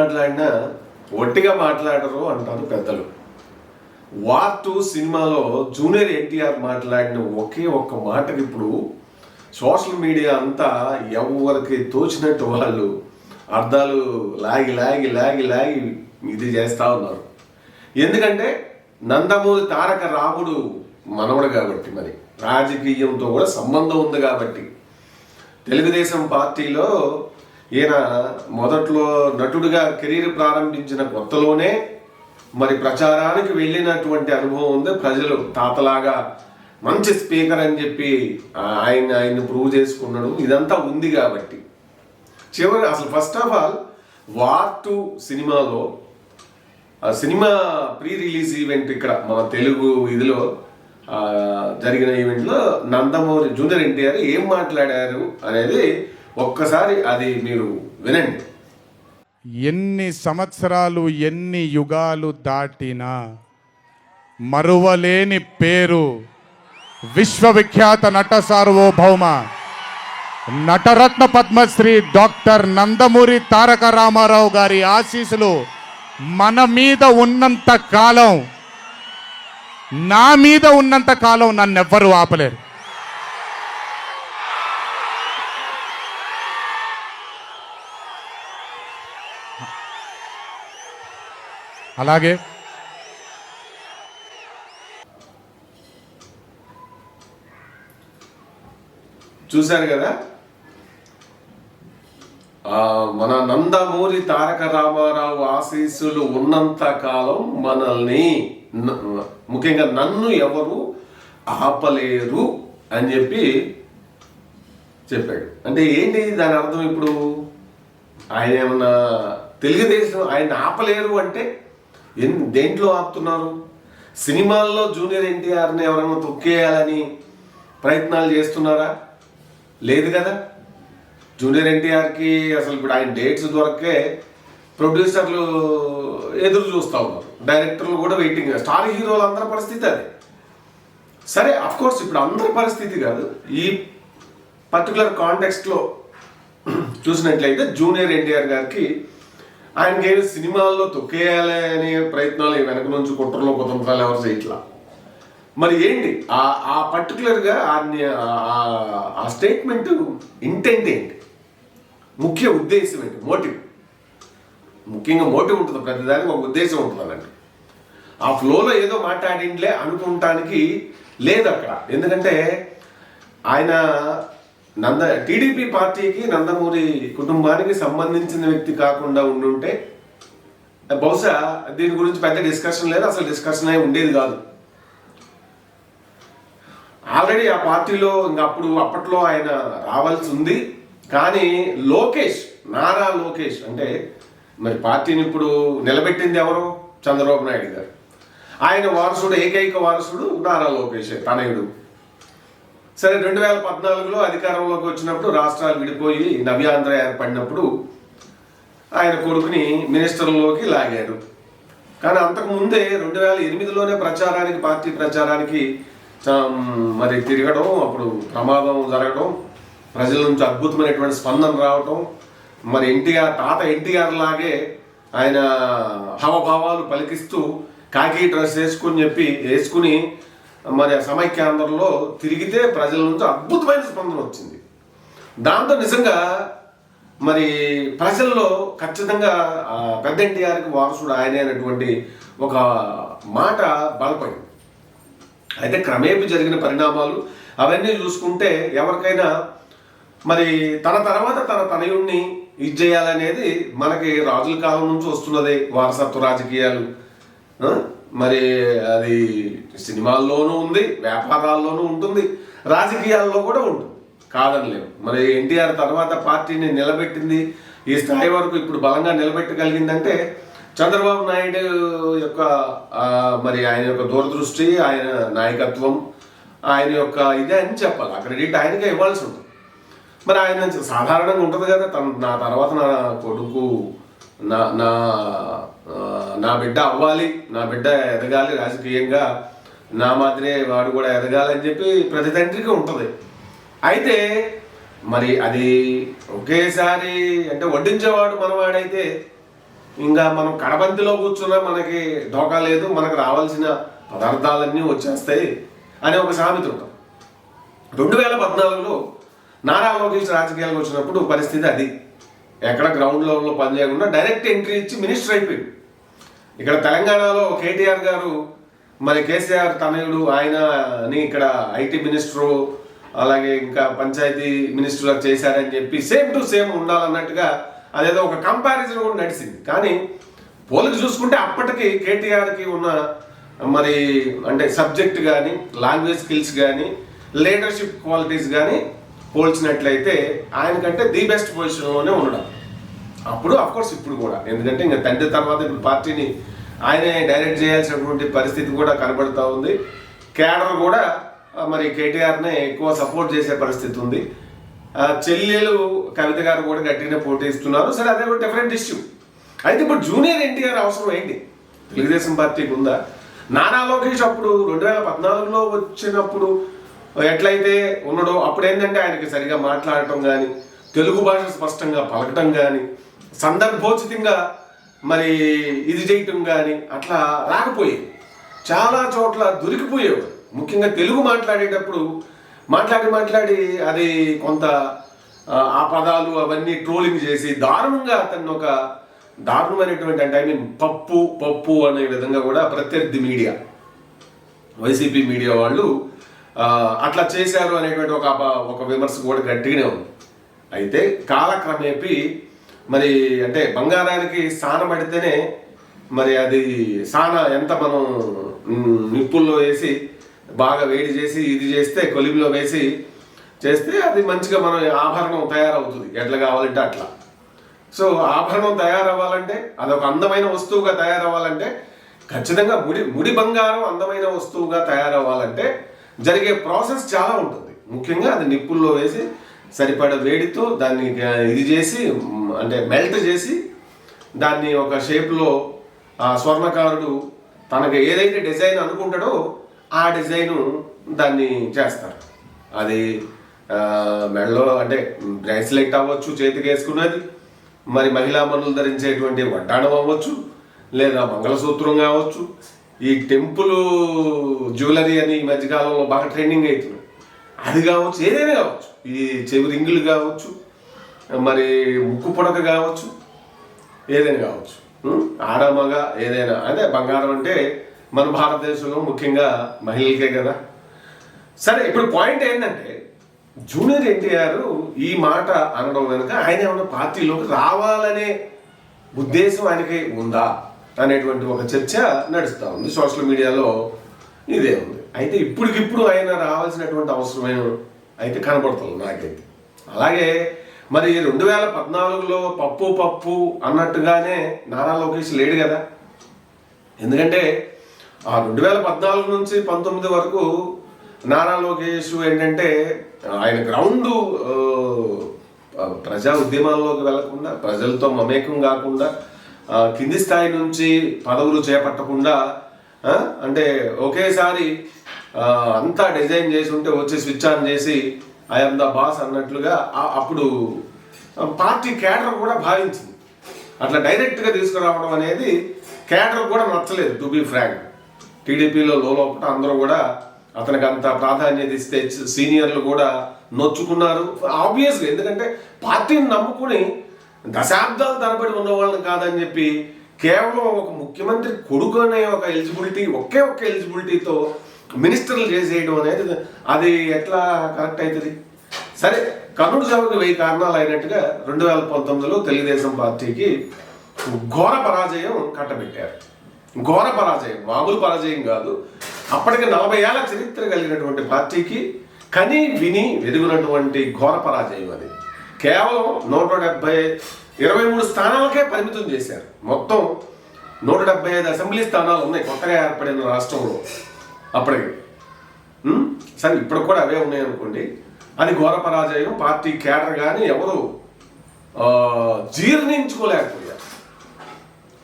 మాట్లాడినా ఒట్టిగా మాట్లాడరు అంటారు పెద్దలు. వార్ టూ సినిమాలో జూనియర్ ఎన్టీఆర్ మాట్లాడిన ఒకే ఒక్క మాటకి ఇప్పుడు సోషల్ మీడియా అంతా ఎవరికి తోచినట్టు వాళ్ళు అర్థాలు లాగి లాగి లాగి లాగి ఇది చేస్తూ ఉన్నారు. ఎందుకంటే నందమూరి తారక రాముడు మనవడు కాబట్టి మరి. రాజకీయంతో కూడా సంబంధం ఉంది కాబట్టి. తెలుగుదేశం పార్టీలో ఈయన మొదట్లో నటుడిగా కెరీర్ ప్రారంభించిన కొత్తలోనే మరి ప్రచారానికి వెళ్ళినటువంటి అనుభవం ఉంది. ప్రజలు తాతలాగా మంచి స్పీకర్ అని చెప్పి ఆయన ఆయన్ని ప్రూవ్ చేసుకున్నాడు. ఇదంతా ఉంది కాబట్టి. చివరి అసలు first of all war two సినిమాలో ఆ సినిమా ప్రీ రిలీజ్ ఈవెంట్ ఇక్కడ మన తెలుగు ఇదిలో జరిగిన ఈవెంట్లో నందమూరి జూనియర్ ఎన్టీఆర్ ఏం మాట్లాడారు అనేది ఒక్కసారి అది మీరు వినండి. ఎన్ని సంవత్సరాలు ఎన్ని యుగాలు దాటినా మరువలేని పేరు విశ్వవిఖ్యాత నట సార్వభౌమ నటరత్న పద్మశ్రీ డాక్టర్ నందమూరి తారక రామారావు గారి ఆశీస్సులు మన మీద ఉన్నంత కాలం నా మీద ఉన్నంత కాలం నన్నెవ్వరూ ఆపలేరు. అలాగే. చూశారు కదా? మన నందమూరి తారక రామారావు ఆశీస్సులు ఉన్నంత కాలం మనల్ని ముఖ్యంగా నన్ను ఎవరు ఆపలేరు అని చెప్పి చెప్పాడు. అంటే ఏంటి దాని అర్థం ఇప్పుడు? ఆయన ఏమన్నా తెలుగుదేశం ఆయన ఆపలేరు అంటే ఎన్ దేంట్లో ఆపుతున్నారు? సినిమాల్లో జూనియర్ ఎన్టీఆర్ని ఎవరైనా తొక్కేయాలని ప్రయత్నాలు చేస్తున్నారా? లేదు కదా? జూనియర్ ఎన్టీఆర్కి అసలు ఇప్పుడు ఆయన డేట్స్ దొరకే ప్రొడ్యూసర్లు ఎదురు చూస్తూ ఉన్నారు. డైరెక్టర్లు కూడా వెయిటింగ్ స్టార్ హీరోలు అందరి పరిస్థితి అదే. సరే అఫ్ కోర్స్ ఇప్పుడు అందరి పరిస్థితి కాదు. ఈ పర్టికులర్ కాంటెక్స్ట్లో చూసినట్లయితే జూనియర్ ఎన్టీఆర్ గారికి ఆయనకేమి సినిమాల్లో తొక్కేయాలి అనే ప్రయత్నాలు ఈ వెనక నుంచి కుట్రలో కుతంత్రాలు ఎవరు చేయట్లా? మరి ఏంటి? ఆ ఆ పర్టికులర్గా ఆ స్టేట్మెంట్ ఇంటెంట్ ఏంటి? ముఖ్య ఉద్దేశం ఏంటి? మోటివ్. ముఖ్యంగా మోటివ్ ఉంటుంది ప్రతిదానికి ఒక ఉద్దేశం ఉంటుంది అన్నట్టు ఆ ఫ్లోలో ఏదో మాట్లాడింట్లే అనుకుంటానికి లేదు అక్కడ. ఎందుకంటే ఆయన నంద టీడీపీ పార్టీకి నందమూరి కుటుంబానికి సంబంధించిన వ్యక్తి కాకుండా ఉండుంటే బహుశా దీని గురించి పెద్ద డిస్కషన్ లేదు అసలు డిస్కషన్ అయి ఉండేది కాదు. ఆల్రెడీ ఆ పార్టీలో ఇంకా అప్పుడు అప్పట్లో ఆయన రావాల్సి ఉంది కానీ లోకేష్ నారా లోకేష్ అంటే మరి పార్టీని ఇప్పుడు నిలబెట్టింది ఎవరు? చంద్రబాబు నాయుడు గారు. ఆయన వారసుడు ఏకైక వారసుడు నారా లోకేష్ తనయుడు. సరే రెండు వేల పద్నాలుగులో అధికారంలోకి వచ్చినప్పుడు రాష్ట్రాలు విడిపోయి నవ్యాంధ్ర ఏర్పడినప్పుడు ఆయన కొడుకుని మినిస్టర్లోకి లాగారు కానీ అంతకుముందే రెండు వేల ఎనిమిదిలోనే ప్రచారానికి పార్టీ ప్రచారానికి మరి తిరగడం అప్పుడు ప్రమాదం జరగడం ప్రజల నుంచి అద్భుతమైనటువంటి స్పందన రావటం మరి ఎన్టీఆర్ తాత ఎన్టీఆర్ లాగే ఆయన హావభావాలు పలికిస్తూ కాకి డ్రెస్ వేసుకుని చెప్పి వేసుకుని మరి ఆ సమైక్యాంధ్రంలో తిరిగితే ప్రజల నుంచి అద్భుతమైన స్పందన వచ్చింది. దాంతో నిజంగా మరి ప్రజల్లో ఖచ్చితంగా పెద్ద ఎన్టీఆర్కి వారసుడు ఆయనే అనేటువంటి ఒక మాట బలపడింది. అయితే క్రమేపీ జరిగిన పరిణామాలు అవన్నీ చూసుకుంటే ఎవరికైనా మరి తన తర్వాత తన తనయుణ్ణి ఇది చేయాలనేది మనకి రాజుల కాలం నుంచి వస్తున్నది వారసత్వ రాజకీయాలు మరి అది సినిమాల్లోనూ ఉంది వ్యాపారాల్లోనూ ఉంటుంది రాజకీయాల్లో కూడా ఉంటుంది. కాదనలేము మరి ఎన్టీఆర్ తర్వాత పార్టీని నిలబెట్టింది ఈ స్థాయి వరకు ఇప్పుడు బలంగా నిలబెట్టగలిగిందంటే చంద్రబాబు నాయుడు యొక్క మరి ఆయన యొక్క దూరదృష్టి ఆయన నాయకత్వం ఆయన యొక్క ఇదే అని చెప్పాలి. ఆ క్రెడిట్ ఆయనకే ఇవ్వాల్సి ఉంటుంది. మరి ఆయన సాధారణంగా ఉంటుంది కదా తన నా తర్వాత నా కొడుకు నా నా నా బిడ్డ అవ్వాలి నా బిడ్డ ఎదగాలి రాజకీయంగా నా మాదిరే వాడు కూడా ఎదగాలి అని చెప్పి ప్రతి తండ్రికి ఉంటుంది. అయితే మరి అది ఒకేసారి అంటే వడ్డించేవాడు మనవాడైతే ఇంకా మనం కడబంతిలో కూర్చున్నా మనకి డోకా లేదు మనకు రావాల్సిన పదార్థాలన్నీ వచ్చేస్తాయి అనే ఒక సామెత ఉంటుంది. రెండు వేల పద్నాలుగులో నారా లోకేష్ రాజకీయాలకు వచ్చినప్పుడు పరిస్థితి అది. ఎక్కడ గ్రౌండ్ లెవెల్లో పనిచేయకుండా డైరెక్ట్ ఎంట్రీ ఇచ్చి మినిస్టర్ అయిపోయింది. ఇక్కడ తెలంగాణలో కేటీఆర్ గారు మరి కేసీఆర్ తనయుడు ఆయనని ఇక్కడ ఐటీ మినిస్టరు అలాగే ఇంకా పంచాయతీ మినిస్టర్ చేశారని చెప్పి సేమ్ టు సేమ్ ఉండాలన్నట్టుగా అదేదో ఒక కంపారిజన్ కూడా నడిచింది. కానీ పోలికి చూసుకుంటే అప్పటికి కేటీఆర్కి ఉన్న మరి అంటే సబ్జెక్ట్ కానీ లాంగ్వేజ్ స్కిల్స్ కానీ లీడర్షిప్ క్వాలిటీస్ కానీ పోల్చినట్లయితే ఆయన కంటే ది బెస్ట్ పొజిషన్లోనే ఉండడం. అప్పుడు అఫ్కోర్స్ ఇప్పుడు కూడా. ఎందుకంటే ఇంకా తండ్రి తర్వాత ఇప్పుడు పార్టీని ఆయనే డైరెక్ట్ చేయాల్సినటువంటి పరిస్థితి కూడా కనబడుతూ ఉంది. కేడర్ కూడా మరి కేటీఆర్నే ఎక్కువ సపోర్ట్ చేసే పరిస్థితి ఉంది. చెల్లెలు కవిత గారు కూడా గట్టిగానే పోటీ ఇస్తున్నారు. సరే అదే కూడా డిఫరెంట్ ఇష్యూ అయితే ఇప్పుడు జూనియర్ ఎన్టీఆర్ అవసరం ఏంటి? తెలుగుదేశం పార్టీకి ఉందా? నానా లోకేష్ అప్పుడు రెండు వేల పద్నాలుగులో వచ్చినప్పుడు ఎట్లయితే ఉన్నాడో అప్పుడు ఏంటంటే ఆయనకి సరిగా మాట్లాడటం కానీ తెలుగు భాష స్పష్టంగా పలకటం కానీ సందర్భోచితంగా మరి ఇది చేయటం కానీ అట్లా రాకపోయేది. చాలా చోట్ల దొరికిపోయేవాడు. ముఖ్యంగా తెలుగు మాట్లాడేటప్పుడు మాట్లాడి మాట్లాడి అది కొంత ఆ, పదాలు అవన్నీ ట్రోలింగ్ చేసి దారుణంగా అతన్ని ఒక దారుణమైనటువంటి అంటే ఐ మీన్ పప్పు పప్పు అనే విధంగా కూడా ప్రత్యర్థి మీడియా వైసీపీ మీడియా వాళ్ళు అట్లా చేశారు అనేటువంటి ఒక ఒక విమర్శ కూడా గట్టిగానే ఉంది. అయితే కాలక్రమేపీ మరి అంటే బంగారానికి సాన పడితేనే మరి అది సాన ఎంత మనం నిప్పుల్లో వేసి బాగా వేడి చేసి ఇది చేస్తే కొలిమిలో వేసి చేస్తే అది మంచిగా మనం ఆభరణం తయారవుతుంది. ఎట్లా కావాలంటే అట్లా. సో ఆభరణం తయారవ్వాలంటే అదొక అందమైన వస్తువుగా తయారవ్వాలంటే ఖచ్చితంగా ముడి ముడి బంగారం అందమైన వస్తువుగా తయారవ్వాలంటే జరిగే ప్రాసెస్ చాలా ఉంటుంది. ముఖ్యంగా అది నిప్పుల్లో వేసి సరిపడ వేడితో దాన్ని ఇది చేసి అంటే మెల్ట్ చేసి దాన్ని ఒక షేప్లో ఆ స్వర్ణకారుడు తనకు ఏదైతే డిజైన్ అనుకుంటాడో ఆ డిజైను దాన్ని చేస్తారు. అది మెడలో అంటే బ్రేస్లెట్ అవ్వచ్చు చేతికి వేసుకున్నది. మరి మహిళా మనులు ధరించేటువంటి వడ్డాణం అవ్వచ్చు లేదా మంగళసూత్రం కావచ్చు ఈ టెంపుల్ జ్యువెలరీ అని ఈ మధ్యకాలంలో బాగా ట్రెండింగ్ అవుతుంది అది కావచ్చు ఏదైనా కావచ్చు. ఈ చెవి రింగులు కావచ్చు మరి ముక్కు పొడక కావచ్చు ఏదైనా కావచ్చు. ఉం? ఆడ మగ ఏదైనా. అంటే బంగారం అంటే మన భారతదేశంలో ముఖ్యంగా మహిళలకే కదా. సరే ఇప్పుడు పాయింట్ ఏంటంటే జూనియర్ ఎన్టీఆర్ ఈ మాట అనడం వెనుక ఆయన ఏమన్నా పార్టీలోకి రావాలనే ఉద్దేశం ఆయనకి ఉందా? అనేటువంటి ఒక చర్చ నడుస్తూ ఉంది. సోషల్ మీడియాలో ఇదే ఉంది. అయితే ఇప్పటికిప్పుడు ఆయన రావాల్సినటువంటి అవసరమైన అయితే కనబడుతుంది నాకైతే. అలాగే మరి రెండు వేల పద్నాలుగులో పప్పు పప్పు అన్నట్టుగానే నారా లోకేష్ లేడు కదా. ఎందుకంటే ఆ రెండు వేల పద్నాలుగు నుంచి పంతొమ్మిది వరకు నారా లోకేష్ ఏంటంటే ఆయన గ్రౌండ్ ప్రజా ఉద్యమాల్లోకి వెళ్ళకుండా ప్రజలతో మమేకం కాకుండా కింది స్థాయి నుంచి పదవులు చేపట్టకుండా అంటే ఒకేసారి అంతా డిజైన్ చేసి ఉంటే వచ్చి స్విచ్ ఆన్ చేసి ఐఎమ్ ద బాస్ అన్నట్లుగా అప్పుడు పార్టీ కేడర్ కూడా భావించింది. అట్లా డైరెక్ట్గా తీసుకురావడం అనేది కేడర్ కూడా నచ్చలేదు టు బి ఫ్రాంక్. టీడీపీలో లోపల అందరూ కూడా అతనికి అంత ప్రాధాన్యత ఇస్తే సీనియర్లు కూడా నొచ్చుకున్నారు. ఆబ్వియస్గా ఎందుకంటే పార్టీని నమ్ముకుని దశాబ్దాలు తరబడి ఉన్న వాళ్ళని కాదని చెప్పి కేవలం ఒక ముఖ్యమంత్రి కొడుకు అనే ఒక ఎలిజిబిలిటీ ఒకే ఒక్క ఎలిజిబిలిటీతో మినిస్టర్లు చేసేయడం అనేది అది ఎట్లా కరెక్ట్ అవుతుంది? సరే కర్నూలు సభకు వెయ్యి కారణాలు అయినట్టుగా రెండు వేల పంతొమ్మిదిలో తెలుగుదేశం పార్టీకి ఘోర పరాజయం కట్టబెట్టారు. ఘోర పరాజయం మామూలు పరాజయం కాదు. అప్పటికి నలభై ఏళ్ళ చరిత్ర కలిగినటువంటి పార్టీకి కని విని వెలుగునటువంటి ఘోర పరాజయం అది. కేవలం నూట డెబ్బై ఇరవై మూడు స్థానాలకే పరిమితం చేశారు. మొత్తం నూట డెబ్బై ఐదు అసెంబ్లీ స్థానాలు ఉన్నాయి. కొత్తగా ఏర్పడిన రాష్ట్రంలో అప్పటికి. సరే ఇప్పుడు కూడా అవే ఉన్నాయి అనుకోండి. అది ఘోర పరాజయం. పార్టీ కేడర్ కానీ ఎవరు జీర్ణించుకోలేకపోయారు.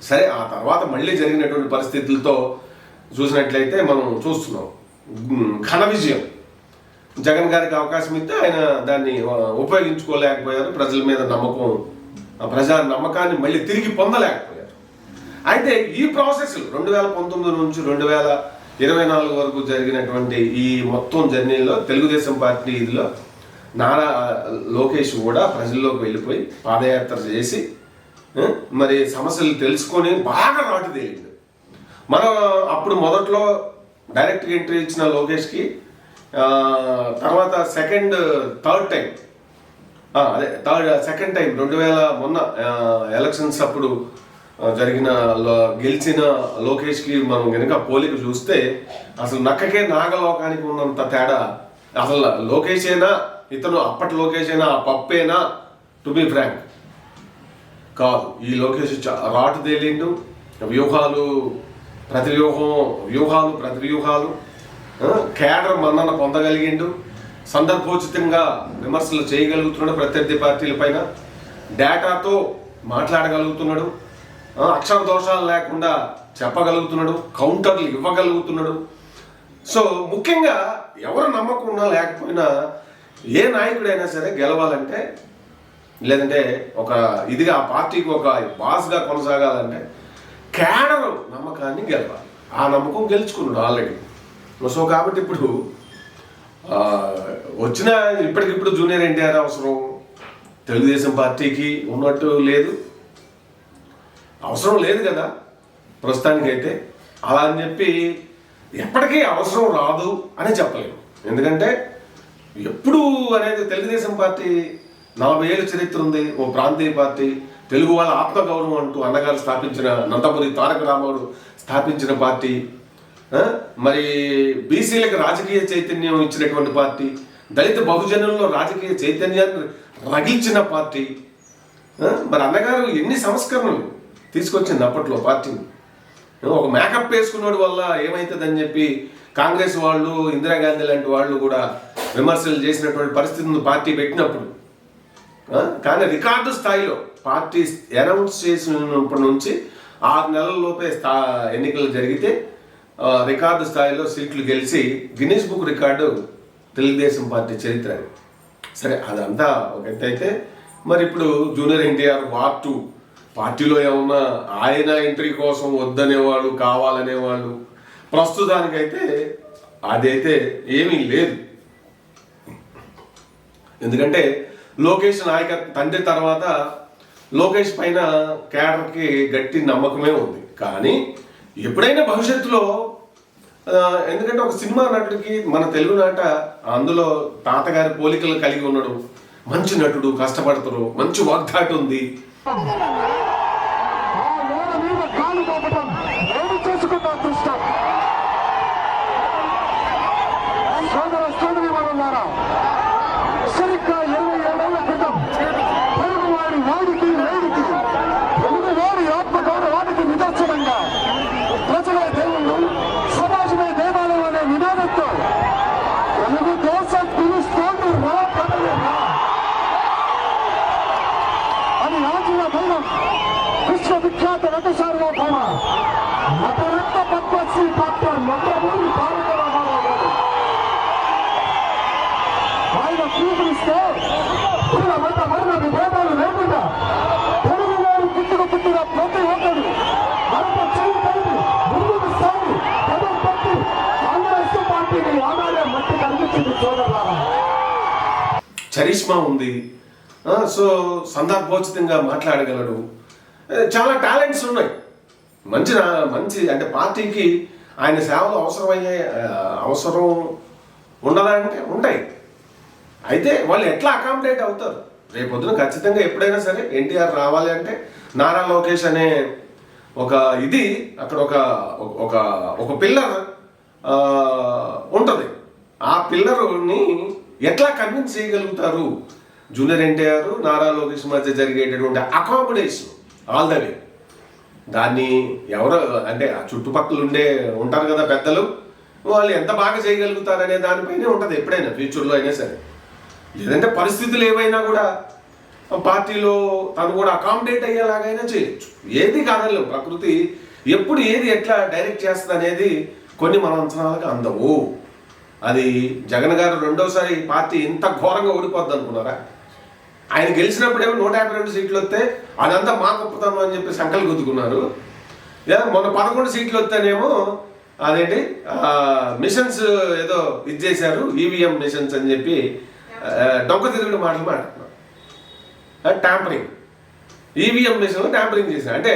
సరే ఆ తర్వాత మళ్ళీ జరిగినటువంటి పరిస్థితులతో చూసినట్లయితే మనం చూస్తున్నాం. ఘన విజయం. జగన్ గారికి అవకాశం ఇస్తే ఆయన దాన్ని ఉపయోగించుకోలేకపోయారు. ప్రజల మీద నమ్మకం ప్రజా నమ్మకాన్ని మళ్ళీ తిరిగి పొందలేకపోయారు. అయితే ఈ ప్రాసెస్లు రెండు వేల పంతొమ్మిది నుంచి రెండు వేల ఇరవై నాలుగు వరకు జరిగినటువంటి ఈ మొత్తం జర్నీలో తెలుగుదేశం పార్టీ ఇదిలో నారా లోకేష్ కూడా ప్రజల్లోకి వెళ్ళిపోయి పాదయాత్ర చేసి మరి సమస్యలు తెలుసుకొని బాగా నాటు తేలింది. మనం అప్పుడు మొదట్లో డైరెక్ట్గా ఎంట్రీ ఇచ్చిన లోకేష్కి తర్వాత సెకండ్ థర్డ్ టైం అదే థర్డ్ సెకండ్ టైం రెండు వేల మొన్న ఎలక్షన్స్ అప్పుడు జరిగిన గెలిచిన లోకేష్కి మనం కనుక పోలిక చూస్తే అసలు నక్కకే నాగలోకానికి ఉన్నంత తేడా అసలు లోకేష్ అయినా ఇతను అప్పటి లోకేషేనా ఆ పప్పేనా టు బి ఫ్రాంక్ కాదు ఈ లోకేష్ చా- రాటు తేలిండు వ్యూహాలు ప్రతి వ్యూహం వ్యూహాలు ప్రతి వ్యూహాలు కేడర్ మన్నన పొందగలిగిండు. సందర్భోచితంగా విమర్శలు చేయగలుగుతున్నాడు ప్రత్యర్థి పార్టీల పైన. డేటాతో మాట్లాడగలుగుతున్నాడు. అక్షర దోషాలు లేకుండా చెప్పగలుగుతున్నాడు. కౌంటర్లు ఇవ్వగలుగుతున్నాడు. సో ముఖ్యంగా ఎవరు నమ్మకం ఉన్నా లేకపోయినా ఏ నాయకుడైనా సరే గెలవాలంటే లేదంటే ఒక ఇదిగా ఆ పార్టీకి ఒక బాస్గా కొనసాగాలంటే కేడర్ నమ్మకాన్ని గెలవాలి. ఆ నమ్మకం గెలుచుకున్నాడు ఆల్రెడీ. సో కాబట్టి ఇప్పుడు వచ్చిన ఇప్పటికిప్పుడు జూనియర్ ఎన్టీఆర్ అవసరం. తెలుగుదేశం పార్టీకి ఉన్నట్టు లేదు. అవసరం లేదు కదా ప్రస్తుతానికైతే. అలా అని చెప్పి ఎప్పటికీ అవసరం రాదు అని చెప్పలేము. ఎందుకంటే ఎప్పుడు అనేది తెలుగుదేశం పార్టీ నలభై ఏళ్ళ చరిత్ర ఉంది. ఓ ప్రాంతీయ పార్టీ తెలుగు వాళ్ళ ఆత్మగౌరవం అంటూ అన్నగారు స్థాపించిన నందమూరి తారక రామారావు స్థాపించిన పార్టీ. మరి బీసీలకు రాజకీయ చైతన్యం ఇచ్చినటువంటి పార్టీ దళిత బహుజనుల్లో రాజకీయ చైతన్యాన్ని రగిల్చిన పార్టీ మరి అన్నగారు ఎన్ని సంస్కరణలు తీసుకొచ్చింది అప్పట్లో పార్టీని? ఒక మేకప్ వేసుకున్నాడు వల్ల ఏమవుతుందని చెప్పి కాంగ్రెస్ వాళ్ళు ఇందిరాగాంధీ లాంటి వాళ్ళు కూడా విమర్శలు చేసినటువంటి పరిస్థితిని పార్టీ పెట్టినప్పుడు కానీ రికార్డు స్థాయిలో పార్టీ అనౌన్స్ చేసినప్పటి నుంచి ఆరు నెలల లోపే స్థా ఎన్నికలు జరిగితే రికార్డు స్థాయిలో సీట్లు గెలిచి Guinness book record Telugu Desam party చరిత్ర సరే అదంతా ఒక అయితే మరి ఇప్పుడు జూనియర్ ఎన్టీఆర్ వార్ టూ పార్టీలో ఏమన్నా ఆయన ఎంట్రీ కోసం వద్దనేవాళ్ళు కావాలనేవాళ్ళు ప్రస్తుతానికైతే అదైతే ఏమీ లేదు. ఎందుకంటే లోకేష్ నాయక తండ్రి తర్వాత లోకేష్ పైన కేడర్కి గట్టి నమ్మకమే ఉంది. కానీ ఎప్పుడైనా భవిష్యత్తులో ఎందుకంటే ఒక సినిమా నటుడికి మన తెలుగు నాట అందులో తాతగారి పోలికలు కలిగి ఉండడం మంచి నటుడు కష్టపడతారు మంచి వాగ్దాటి ఉంది ఆ నేల మీద కాలు మోపటం నేను చేసుకున్న అదృష్టం సోదర సోదరి ఉన్నారా సరిగ్గా ఇరవై ఏడేళ్ళ క్రితం తెలుగువాడి వాడికి వేడికి తెలుగువాడి ఆత్మగౌరవానికి నిదర్శనంగా ప్రజలే దేవుళ్ళు సమాజమే దేవాలయం అనే నినాదంతో తెలుగు దేశం పిలుస్తోంది రా కదలి రా అని ఆజీవ దైవం విశ్వవిఖ్యాత నట సార్వభౌమ నటరత్న పద్మశ్రీ డాక్టర్ నందమూరి తారక రామారావు గారు ఆయన పిలుపునిస్తే కుల మత వర్ణ విభేదాలు లేకుండా తెలుగు వారు పుట్టుక పుట్టిన ప్రతి ఒక్కరు మరొక చెయ్యి కలిపి ముందుకు సాగి పదం పట్టి కాంగ్రెస్ పార్టీని ఆనాడే మట్టి కనిపించింది చూడాలా చరిష్మా ఉంది. సో సందర్భోచితంగా మాట్లాడగలడు. చాలా టాలెంట్స్ ఉన్నాయి. మంచి మంచి అంటే పార్టీకి ఆయన సేవలు అవసరమయ్యే అవసరం ఉండాలంటే ఉంటాయి. అయితే వాళ్ళు ఎట్లా అకామిడేట్ అవుతారు? రేపు పొద్దున ఖచ్చితంగా ఎప్పుడైనా సరే ఎన్టీఆర్ రావాలి అంటే నారా లోకేష్ అనే ఒక ఇది అక్కడ ఒక ఒక ఒక పిల్లర్ ఉంటుంది. ఆ పిల్లరుని ఎట్లా కన్విన్స్ చేయగలుగుతారు? జూనియర్ ఎన్టీఆర్ నారా లోకేష్ మధ్య జరిగేటటువంటి అకామిడేషన్ ఆల్ ద వే దాన్ని ఎవరో అంటే ఆ చుట్టుపక్కల ఉండే ఉంటారు కదా పెద్దలు వాళ్ళు ఎంత బాగా చేయగలుగుతారనే దానిపైనే ఉంటుంది ఎప్పుడైనా ఫ్యూచర్లో అయినా సరే. లేదంటే పరిస్థితులు ఏవైనా కూడా పార్టీలో తను కూడా అకామిడేట్ అయ్యేలాగైనా చేయొచ్చు. ఏది కాదనలేం ప్రకృతి ఎప్పుడు ఏది ఎట్లా డైరెక్ట్ చేస్తుంది అనేది కొన్ని మన అంచనాలకు అందవు. అది జగన్ గారు రెండోసారి పార్టీ ఇంత ఘోరంగా ఓడిపోద్ది అనుకున్నారా? ఆయన గెలిచినప్పుడేమో నూట యాభై రెండు సీట్లు వస్తే అదంతా మా గొప్పతనం అని చెప్పి సంకలు గుద్దుకున్నారు. లేదా మొన్న పదకొండు సీట్లు వస్తేనేమో అదేంటి? మిషన్స్ ఏదో ఇది చేశారు ఈవీఎం మిషన్స్ అని చెప్పి డొంక తిరుగుడు మాటలు మాట్లాడుతున్నాం ట్యాంపరింగ్ ఈవీఎం మిషన్ ట్యాంపరింగ్ చేశారు. అంటే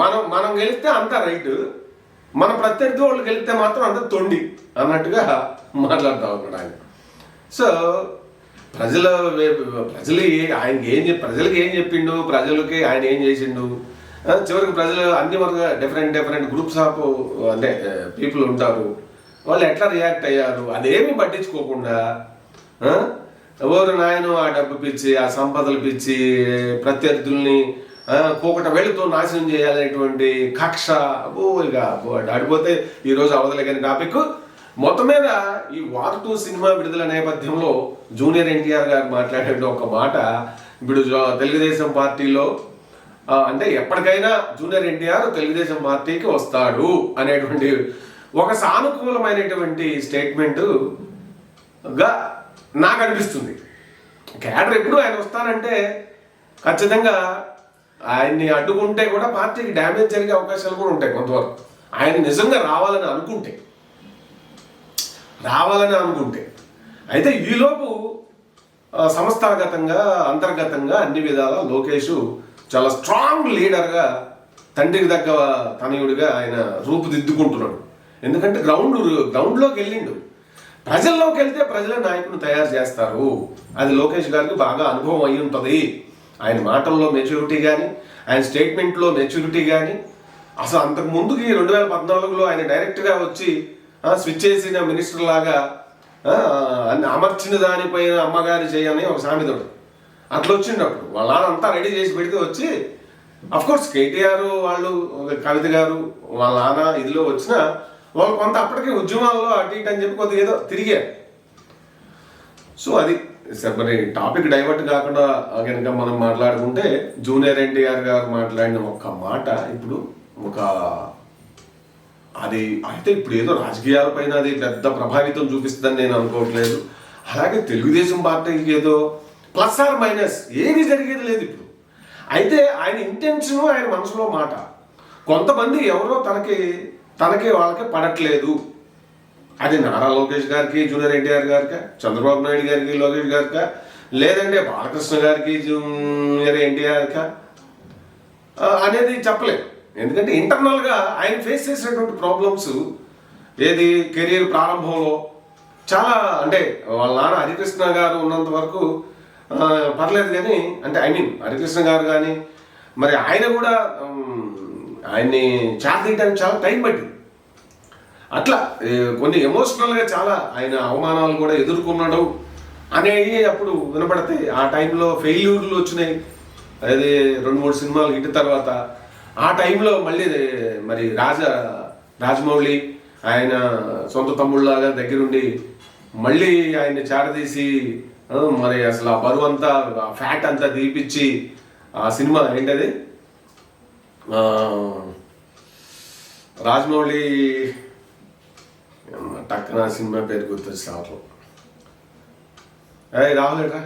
మనం మనం గెలిస్తే అంతా రైట్ మన ప్రత్యర్థి వాళ్ళు గెలిస్తే మాత్రం అంత తొండి అన్నట్టుగా మాట్లాడుతూ ఉన్నాడు ఆయన. సో ప్రజల ప్రజలు ఏ- ఆయనకి ఏం ప్రజలకి ఏం చెప్పిండు ప్రజలకి ఆయన ఏం చేసిండు? చివరికి ప్రజలు అన్ని వర్గ డిఫరెంట్ డిఫరెంట్ గ్రూప్స్ ఆఫ్ అంటే పీపుల్ ఉంటారు. వాళ్ళు ఎట్లా రియాక్ట్ అయ్యారు? అదేమి పట్టించుకోకుండా ఎవరు నాయను ఆ డబ్బు పిచ్చి ఆ సంపదలు పిచ్చి ప్రత్యర్థుల్ని కూకట వెళుతూ నాశనం చేయాలనేటువంటి కక్ష అబ్బో ఇక అబ్బో, ఈరోజు అవదలే కానీ టాపిక్. మొత్తం మీద ఈ వార్ టూ సినిమా విడుదల నేపథ్యంలో జూనియర్ ఎన్టీఆర్ గారు మాట్లాడే ఒక మాట ఇప్పుడు తెలుగుదేశం పార్టీలో అంటే ఎప్పటికైనా జూనియర్ ఎన్టీఆర్ తెలుగుదేశం పార్టీకి వస్తాడు అనేటువంటి ఒక సానుకూలమైనటువంటి స్టేట్మెంట్గా నాకు అనిపిస్తుంది. క్యాడర్ ఎప్పుడు ఆయన వస్తానంటే ఖచ్చితంగా ఆయన్ని అడ్డుకుంటే కూడా పార్టీకి డ్యామేజ్ జరిగే అవకాశాలు కూడా ఉంటాయి కొంతవరకు. ఆయన నిజంగా రావాలని అనుకుంటే. రావాలని అనుకుంటే. అయితే ఈలోపు సంస్థాగతంగా అంతర్గతంగా అన్ని విధాల లోకేష్ చాలా స్ట్రాంగ్ లీడర్గా తండ్రికి తగ్గ తనయుడిగా ఆయన రూపుదిద్దుకుంటున్నాడు. ఎందుకంటే గ్రౌండ్ గ్రౌండ్లోకి వెళ్ళిండు. ప్రజల్లోకి వెళ్తే ప్రజల నాయకుడు తయారు చేస్తారు. అది లోకేష్ గారికి బాగా అనుభవం అయి ఉంటుంది. ఆయన మాటల్లో మెచ్యూరిటీ కానీ ఆయన స్టేట్మెంట్లో మెచ్యూరిటీ కానీ అసలు అంతకు ముందుకి రెండు వేల పద్నాలుగులో ఆయన డైరెక్ట్గా వచ్చి స్విచ్ చేసిన మినిస్టర్ లాగా అమర్చిన దానిపైన అమ్మగారి చేయని ఒక సామెతడు. అట్లా వచ్చిండప్పుడు వాళ్ళ నాన్న అంతా రెడీ చేసి పెడితే వచ్చి అఫ్కోర్స్ కేటీఆర్ వాళ్ళు కవిత గారు వాళ్ళ నాన్న ఇదిలో వచ్చిన వాళ్ళు కొంత అప్పటికే ఉద్యమాల్లో అటు ఇటు అని చెప్పి కొద్దిగా ఏదో తిరిగారు. సో అది మరి టాపిక్ డైవర్ట్ కాకుండా కనుక మనం మాట్లాడుకుంటే జూనియర్ ఎన్టీఆర్ గారు మాట్లాడిన ఒక మాట ఇప్పుడు ఒక అది అయితే ఇప్పుడు ఏదో రాజకీయాల పైన అది పెద్ద ప్రభావితం చూపిస్తుందని నేను అనుకోవట్లేదు. అలాగే తెలుగుదేశం పార్టీకి ఏదో ప్లస్ ఆర్ మైనస్ ఏమీ జరిగేది లేదు ఇప్పుడు. అయితే ఆయన ఇంటెన్షన్ ఆయన మనసులో మాట. కొంతమంది ఎవరో తనకి తనకి వాళ్ళకి పడట్లేదు. అది నారా లోకేష్ గారికి జూనియర్ ఎన్టీఆర్ గారికి చంద్రబాబు నాయుడు గారికి లోకేష్ గారికా లేదంటే బాలకృష్ణ గారికి జూనియర్ ఎన్టీఆర్కా? అనేది చెప్పలేదు ఎందుకంటే ఇంటర్నల్గా ఆయన ఫేస్ చేసినటువంటి ప్రాబ్లమ్స్ ఏది కెరీర్ ప్రారంభంలో చాలా అంటే వాళ్ళ నాన్న హరికృష్ణ గారు ఉన్నంత వరకు పర్లేదు కానీ అంటే ఐ మీన్ హరికృష్ణ గారు కానీ మరి ఆయన కూడా ఆయన్ని చార్జ్ చాతీయడానికి చాలా టైం పట్టింది. అట్లా కొన్ని ఎమోషనల్గా చాలా ఆయన అవమానాలు కూడా ఎదుర్కొన్నాడు అనేవి అప్పుడు వినపడతాయి ఆ టైంలో ఫెయిల్యూర్లు వచ్చినాయి. అదే రెండు మూడు సినిమాలు హిట్ తర్వాత ఆ టైంలో మళ్ళీ మరి రాజా రాజమౌళి ఆయన సొంత తమ్ముళ్ళలాగా దగ్గరుండి మళ్ళీ ఆయన్ని చారదీసి మరి అసలు ఆ బరువు అంతా ఆ ఫ్యాట్ అంతా తీపిచ్చి ఆ సినిమా ఏంటది? రాజమౌళి టక్కన సినిమా పేరు గుర్తొచ్చి రావట్లేదు ఏ రావలేట్రా